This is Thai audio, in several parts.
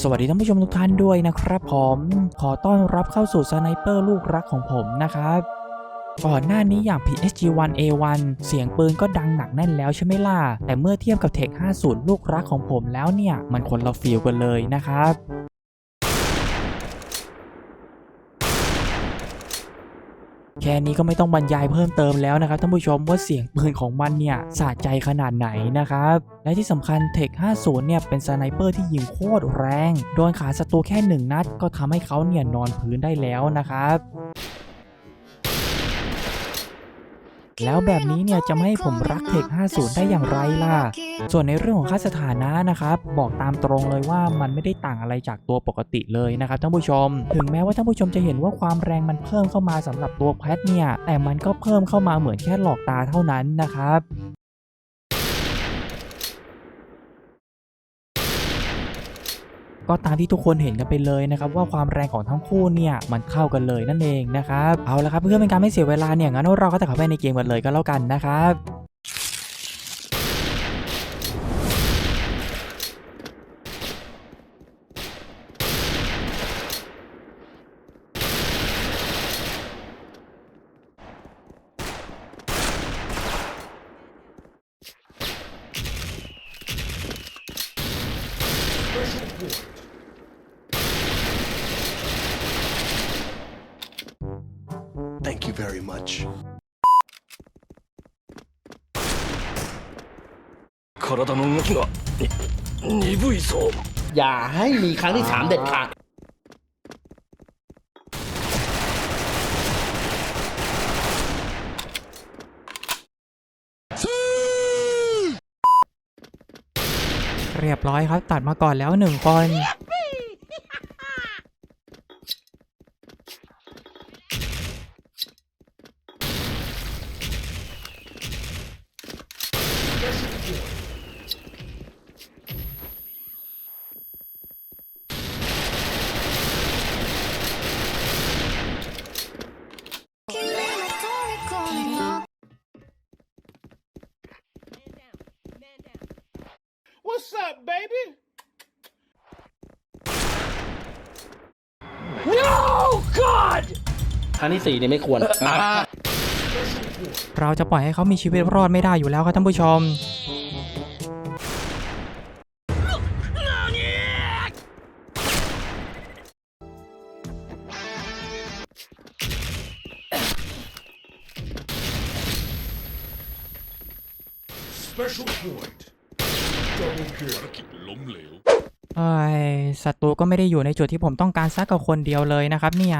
สวัสดีท่านผู้ชมทุกท่านด้วยนะครับผมขอต้อนรับเข้าสู่สไนเปอร์ลูกรักของผมนะครับก่อนหน้านี้อย่าง PSG-1A1 เสียงปืนก็ดังหนักแน่นแล้วใช่ไหมล่ะ แต่เมื่อเทียบกับ Tech 50 ลูกรักของผมแล้วเนี่ย มันคนละฟีลกันเลยนะครับ แค่นี้ก็ไม่ต้องบรรยายเพิ่มเติมแล้วนะครับท่านผู้ชมว่าเสียงปืนของมันเนี่ยสะใจขนาดไหนนะครับ และที่สำคัญเทค50 เนี่ยเป็นสไนเปอร์ที่ยิงโคตรแรง โดนขาศัตรูแค่หนึ่งนัดก็ทำให้เขาเนี่ยนอนพื้นได้แล้วนะครับ แล้วแบบนี้เนี่ยจะไม่ให้ผมรักเทค 50 ได้อย่างไรล่ะ ส่วนในเรื่องของค่าสถานะนะครับบอกตามตรงเลยว่ามันไม่ได้ต่างอะไรจากตัวปกติเลยนะครับท่านผู้ชม ถึงแม้ว่าท่านผู้ชมจะเห็นว่าความแรงมันเพิ่มเข้ามาสำหรับตัวแพทเนี่ยแต่มันก็เพิ่มเข้ามาเหมือนแค่หลอกตาเท่านั้นนะครับ ก็ตามที่ทุกคนเห็นกันไปเลยนะครับว่าความแรงของทั้งคู่เนี่ยมันเข้ากันเลยนั่นเองนะครับเอาละครับเพื่อเป็นการไม่เสียเวลาเนี่ยงั้นเราก็จะเข้าไปในเกมกันเลยก็แล้วกันนะครับ Thank you very much. 体の動きがに鈍いぞ อย่าให้มีครั้งที่สามเด็ดขาด เรียบร้อยครับ ตัดมาก่อนแล้วหนึ่งคน What's up baby ครั้งที่สี่นี่ไม่ควร เราจะปล่อยให้เขามีชีวิตรอดไม่ได้อยู่แล้วครับท่านผู้ชม Special point. Double kill. เอ้ยศัตรูก็ไม่ได้อยู่ในจุดที่ผมต้องการสักกับคนเดียวเลยนะครับ เนี่ย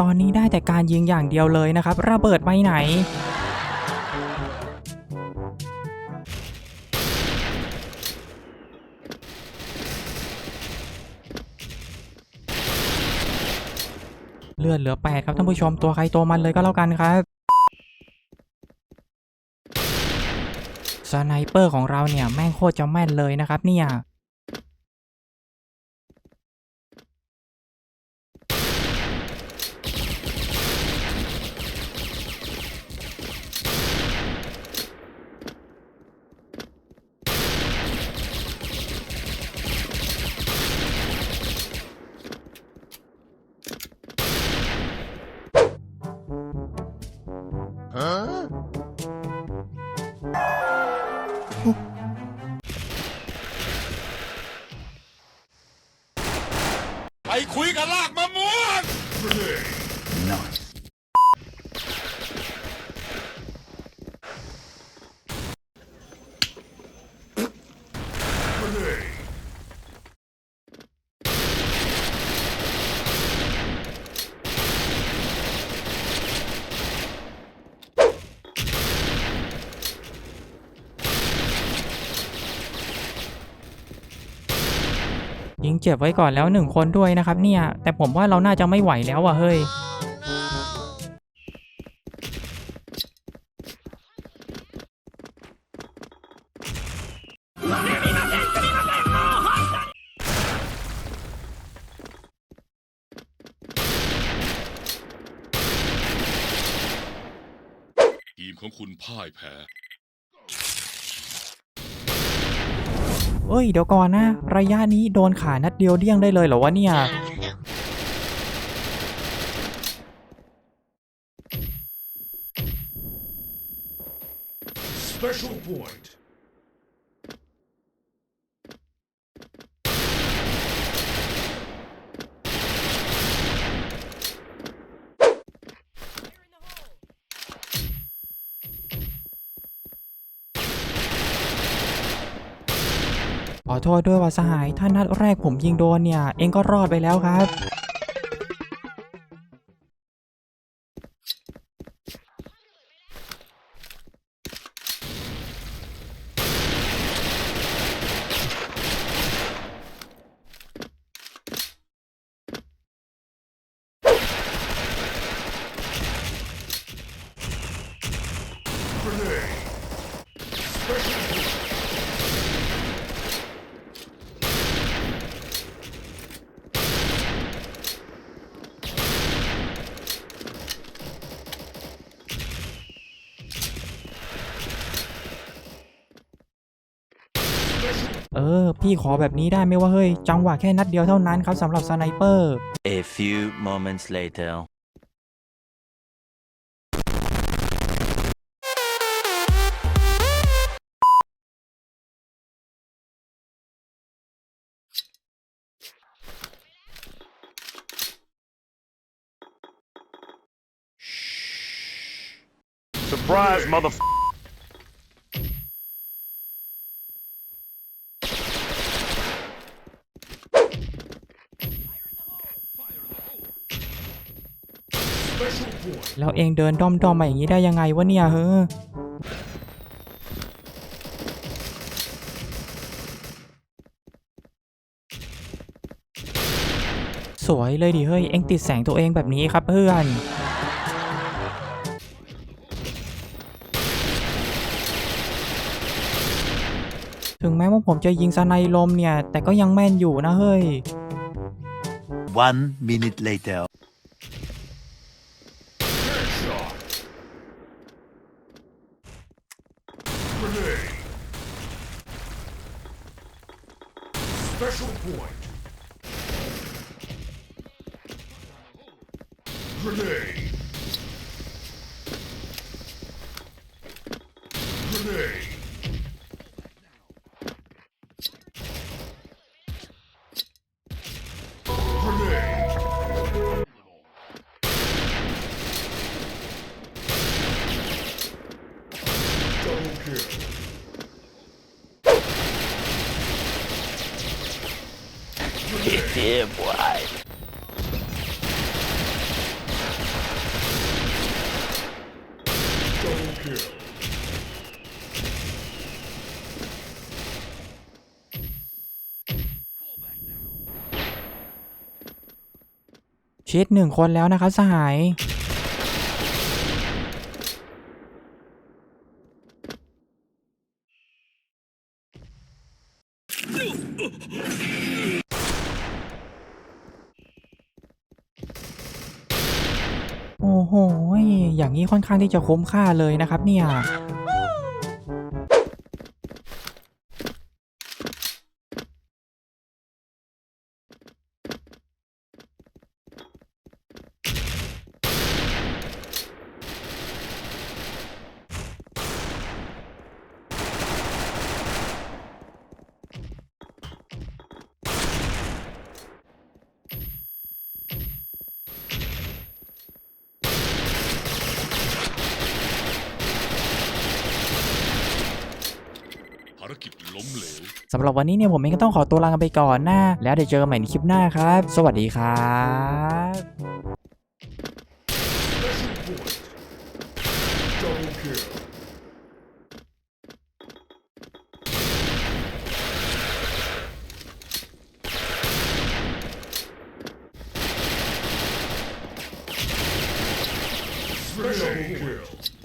ตอนนี้ได้แต่การยิงอย่างเดียวเลยนะครับ ระเบิดไปไหน เลือดเหลือ 8 ครับท่านผู้ชมตัวใครตัวมันเลยก็แล้วกันครับสไนเปอร์ของเราเนี่ยแม่งโคตรจะแม่นเลยนะครับเนี่ย ไปคุยกับลากมะม่วงยิิงเจ็บไว้ก่อนแล้วหนึ่งคนด้วยนะครับเนี่ย แต่ผมว่าเราน่าจะไม่ไหวแล้วอะเฮ้ยทีมของคุณพ่ายแพ้ เอ้ยเดี๋ยวก่อนนะ ระยะนี้โดนขานัดเดียวเดี้ยงได้เลยเหรอวะเนี่ย ขอโทษด้วยว่าสหาย ถ้านัดแรกผมยิงโดนเนี่ย เองก็รอดไปแล้วครับ Grenade. Special point. เออ พี่ขอแบบนี้ได้ไหมวะเฮ้ย จังหวะแค่นัดเดียวเท่านั้นครับสำหรับสไนเปอร์ A few moments later. แล้วเองเดินด้อมๆมมาอย่างนี้ได้ยังไงวะเนี่ยเฮ้อสวยเลยดิเฮ้ย เองติดแสงตัวเองแบบนี้ครับเพื่อนถึงแม้ว่าผมจะยิงสไนลมเนี่ย แต่ก็ยังแม่นอยู่นะเฮ้ย One minute later. Special point. Grenade. Grenade. Yeah, boy. Double kill. ชิดหนึ่งคนแล้วนะครับสหาย โอ้โห อย่างนี้ค่อนข้างที่จะคุ้มค่าเลยนะครับเนี่ย ภารกิจล้มเหลว สำหรับวันนี้เนี่ยผมเองก็ต้องขอตัวลากันไปก่อนนะแล้วเดี๋ยวเจอกันใหม่ในคลิปหน้าครับ สวัสดีครับ Special point. Double kill. Special kill. Headshot kill.